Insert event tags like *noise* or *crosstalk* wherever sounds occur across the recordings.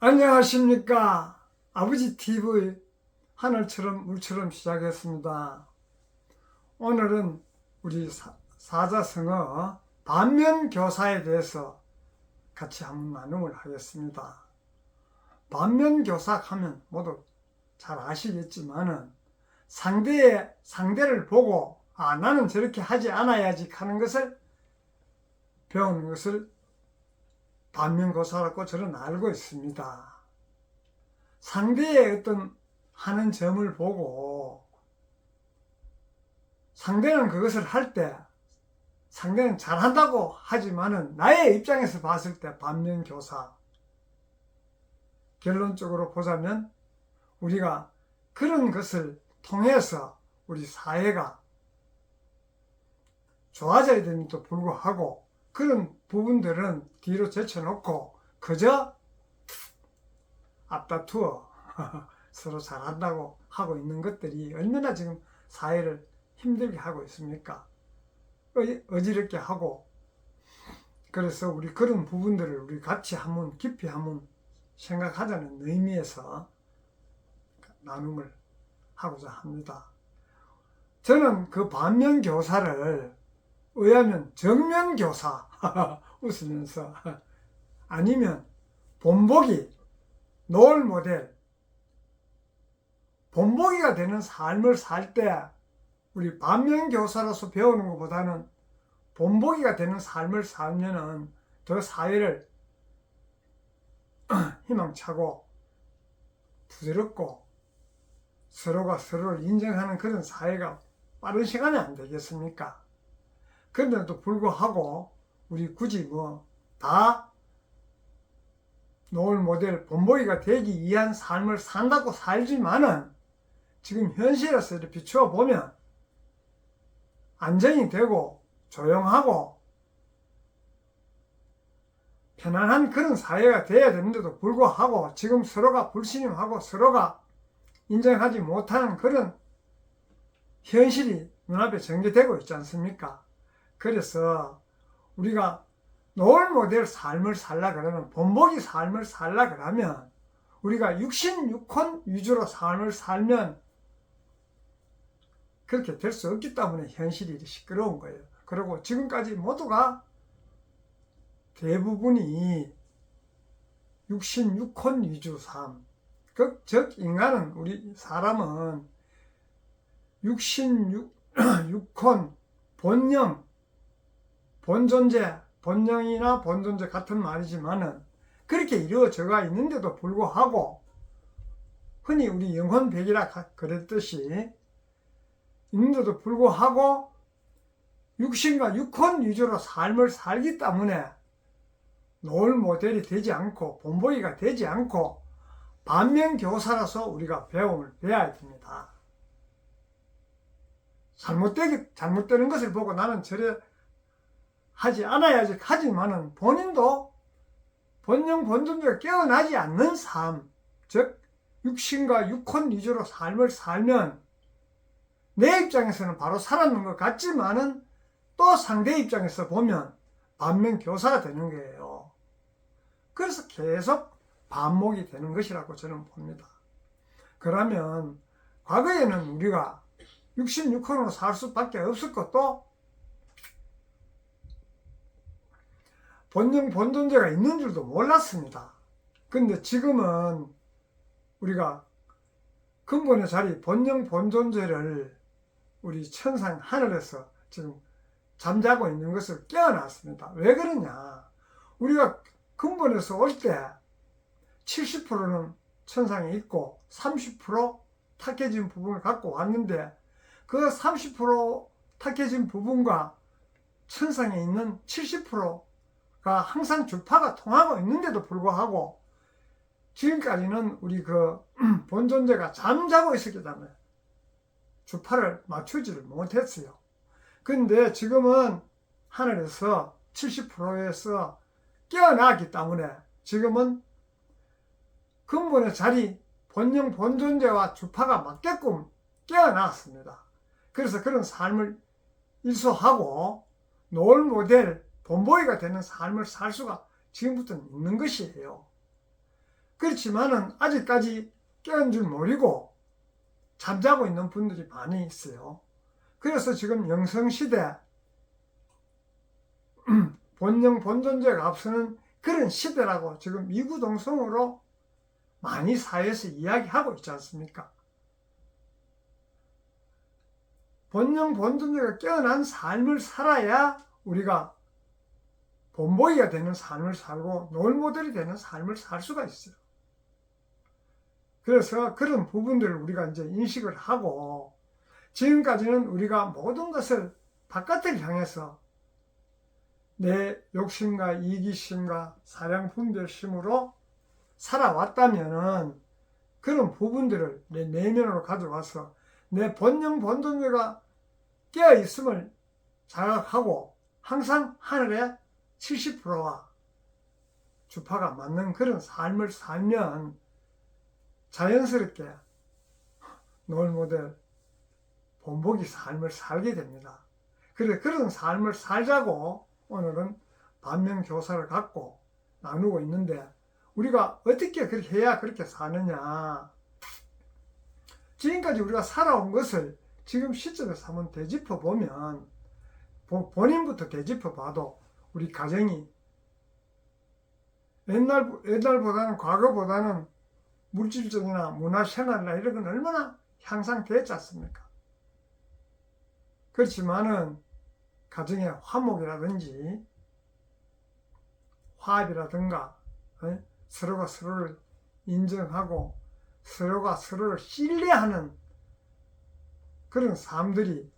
안녕하십니까. 아버지 TV 하늘처럼 물처럼 시작했습니다. 오늘은 우리 사, 사자성어 반면교사에 대해서 같이 한번 나눔을 하겠습니다. 반면교사 하면 모두 잘 아시겠지만은 상대의 상대를 보고 아 나는 저렇게 하지 않아야지 하는 것을 배우는 것을 반면교사라고 저는 알고 있습니다. 상대의 어떤 하는 점을 보고 상대는 그것을 할 때 상대는 잘한다고 하지만은 나의 입장에서 봤을 때 반면교사 결론적으로 보자면 우리가 그런 것을 통해서 우리 사회가 좋아져야 됨에도 불구하고 그런 부분들은 뒤로 제쳐놓고 그저 앞다투어 *laughs* 서로 잘한다고 하고 있는 것들이 얼마나 지금 사회를 힘들게 하고 있습니까? 어- 어지럽게 하고 그래서 우리 그런 부분들을 우리 같이 한번 깊이 한번 생각하자는 의미에서 나눔을 하고자 합니다. 저는 그 반면 교사를 의하면 정면 교사 *laughs* 웃으면서 아니면 본보기 노을 모델 본보기가 되는 삶을 살 때 우리 반면 교사로서 배우는 것보다는 본보기가 되는 삶을 살면은 더 사회를 *clears throat* 희망차고 부드럽고 서로가 서로를 인정하는 그런 사회가 빠른 시간에 안 되겠습니까? 그런데도 불구하고 우리 굳이 뭐다 노을 모델 본보기가 되기 위한 삶을 산다고 살지만은 지금 현실에서 비추어 보면 안정이 되고 조용하고 편안한 그런 사회가 돼야 되는데도 불구하고 지금 서로가 불신임하고 서로가 인정하지 못하는 그런 현실이 눈앞에 전개되고 있지 않습니까? 그래서 우리가 노을 모델 삶을 살라 그러면 본보기 삶을 살라 그러면 우리가 육신 육혼 위주로 삶을 살면 그렇게 될 수 없기 때문에 현실이 시끄러운 거예요. 그리고 지금까지 모두가 대부분이 육신 육혼 위주 삶. 그, 즉 인간은 우리 사람은 육신 육, *clears throat* 육혼 본영 본존재 본영이나 본존재 같은 말이지만은 그렇게 이루어져가 있는데도 불구하고 흔히 우리 영혼백이라 가- 그랬듯이 있는데도 불구하고 육신과 육혼 위주로 삶을 살기 때문에 노을 모델이 되지 않고 본보기가 되지 않고 반면 교사라서 우리가 배움을 배워야 됩니다. 잘못되기, 잘못되는 것을 보고 나는 저래 하지 않아야지 하지만은 본인도 본영 본尊제가 깨어나지 않는 삶, 즉 육신과 육혼 위주로 삶을 살면 내 입장에서는 바로 살았는 것 같지만은 또 상대 입장에서 보면 반면 교사가 되는 거예요. 그래서 계속 반목이 되는 것이라고 저는 봅니다. 그러면 과거에는 우리가 육신 육혼으로 살 수밖에 없었고 또 본영 본존재가 있는 줄도 몰랐습니다. 근데 지금은 우리가 근본의 자리 본영 본존재를 우리 천상 하늘에서 지금 잠자고 있는 것을 깨어났습니다. 왜 그러냐? 우리가 근본에서 올 때 70%는 천상에 있고 30% 탁해진 부분을 갖고 왔는데 그 30% 탁해진 부분과 천상에 있는 70%가 항상 주파가 통하고 있는데도 불구하고 지금까지는 우리 그 *clears throat* 본존재가 잠자고 있었기 때문에 주파를 맞추지를 못했어요. 근데 지금은 하늘에서 70%에서 깨어나기 때문에 지금은 근본의 자리, 본영 본존재와 주파가 맞게끔 깨어났습니다. 그래서 그런 삶을 일소하고 노을 모델, 본보기가 되는 삶을 살 수가 지금부터 있는 것이에요. 그렇지만은 아직까지 깨어난 줄 모르고 잠자고 있는 분들이 많이 있어요. 그래서 지금 영성시대 *clears throat* 본령 본존재가 앞서는 그런 시대라고 지금 이구동성으로 많이 사회에서 이야기하고 있지 않습니까? 본령 본존재가 깨어난 삶을 살아야 우리가 본보기가 되는 삶을 살고 롤모델이 되는 삶을 살 수가 있어요. 그래서 그런 부분들을 우리가 이제 인식을 하고 지금까지는 우리가 모든 것을 바깥을 향해서 내 욕심과 이기심과 사량 분별심으로 살아왔다면은 그런 부분들을 내 내면으로 가져와서 내 본령 본존재가 깨어 있음을 자각하고 항상 하늘에 70%와 주파가 맞는 그런 삶을 살면 자연스럽게 노을 모델 본보기 삶을 살게 됩니다. 그래 그런 삶을 살자고 오늘은 반면 교사를 갖고 나누고 있는데 우리가 어떻게 그렇게 해야 그렇게 사느냐 지금까지 우리가 살아온 것을 지금 시점에서 한번 되짚어 보면 본인부터 되짚어 봐도 우리 가정이 옛날, 옛날보다는 과거보다는 물질적이나 문화생활이나 이런 건 얼마나 향상됐지 않습니까? 그렇지만은 가정의 화목이라든지 화합이라든가 어? 서로가 서로를 인정하고 서로가 서로를 신뢰하는 그런 삶들이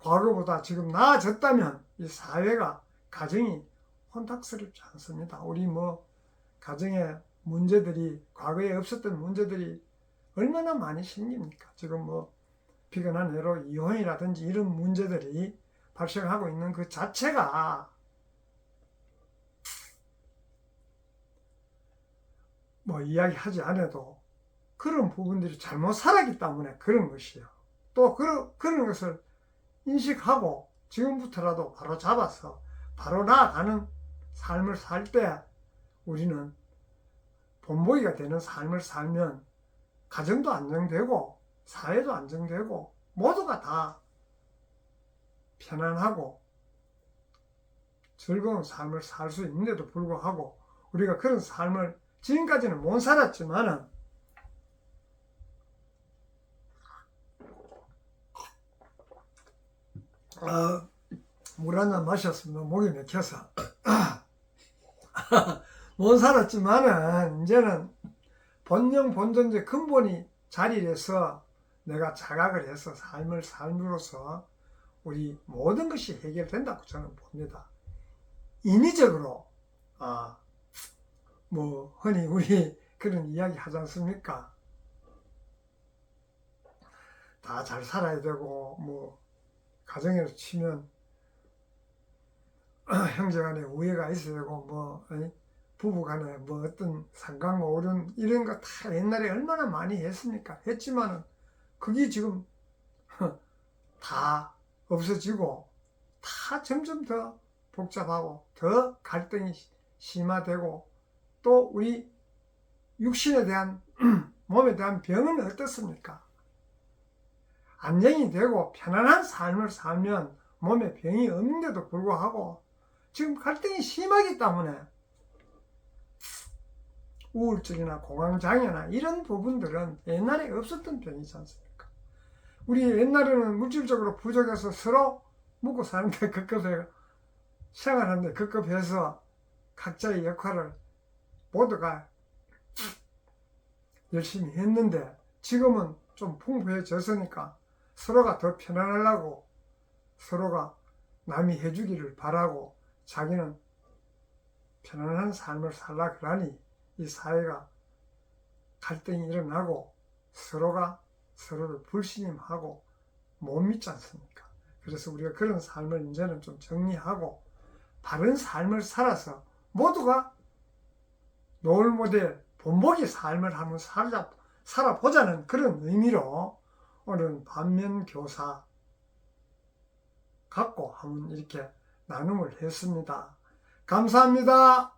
과거보다 지금 나아졌다면 이 사회가 가정이 혼탁스럽지 않습니다. 우리 뭐 가정의 문제들이 과거에 없었던 문제들이 얼마나 많이 생깁니까? 지금 뭐 비근한 애로 이혼이라든지 이런 문제들이 발생하고 있는 그 자체가 뭐 이야기하지 않아도 그런 부분들이 잘못 살았기 때문에 그런 것이요. 또 그런, 그런 것을 인식하고 지금부터라도 바로 잡아서 바로 나아가는 삶을 살 때 우리는 본보기가 되는 삶을 살면 가정도 안정되고 사회도 안정되고 모두가 다 편안하고 즐거운 삶을 살 수 있는데도 불구하고 우리가 그런 삶을 지금까지는 못 살았지만은 어, 물 한잔 마셨습니다. 목이 맥혀서. *clears throat* 못 살았지만은, 이제는 본령 본존재 근본이 자리에서 내가 자각을 해서 삶을 삶으로써 우리 모든 것이 해결된다고 저는 봅니다. 인위적으로, 아, 뭐, 흔히 우리 *laughs* 그런 이야기 하지 않습니까? 다 잘 살아야 되고, 뭐, 가정에서 치면 *clears throat* 형제간에 우애가 있어야 되고 뭐 부부간에 뭐 어떤 상관 오륜 이런 거 다 옛날에 얼마나 많이 했습니까? 했지만은 그게 지금 *laughs* 다 없어지고 다 점점 더 복잡하고 더 갈등이 심화되고 또 우리 육신에 대한 *clears throat* 몸에 대한 병은 어떻습니까? 안정이 되고 편안한 삶을 살면 몸에 병이 없는데도 불구하고 지금 갈등이 심하기 때문에 우울증이나 공황장애나 이런 부분들은 옛날에 없었던 병이지 않습니까? 우리 옛날에는 물질적으로 부족해서 서로 묵고 사는데 *laughs* 급급해 생활하는데 급급해서 각자의 역할을 모두가 열심히 했는데 지금은 좀 풍부해졌으니까 서로가 더 편안하려고 서로가 남이 해주기를 바라고 자기는 편안한 삶을 살라 그러니 이 사회가 갈등이 일어나고 서로가 서로를 불신임하고 못 믿지 않습니까? 그래서 우리가 그런 삶을 이제는 좀 정리하고 바른 삶을 살아서 모두가 노을 모델 본보기 삶을 한번 살자, 살아보자는 그런 의미로 오늘은 반면 교사 갖고 한번 이렇게 나눔을 했습니다. 감사합니다.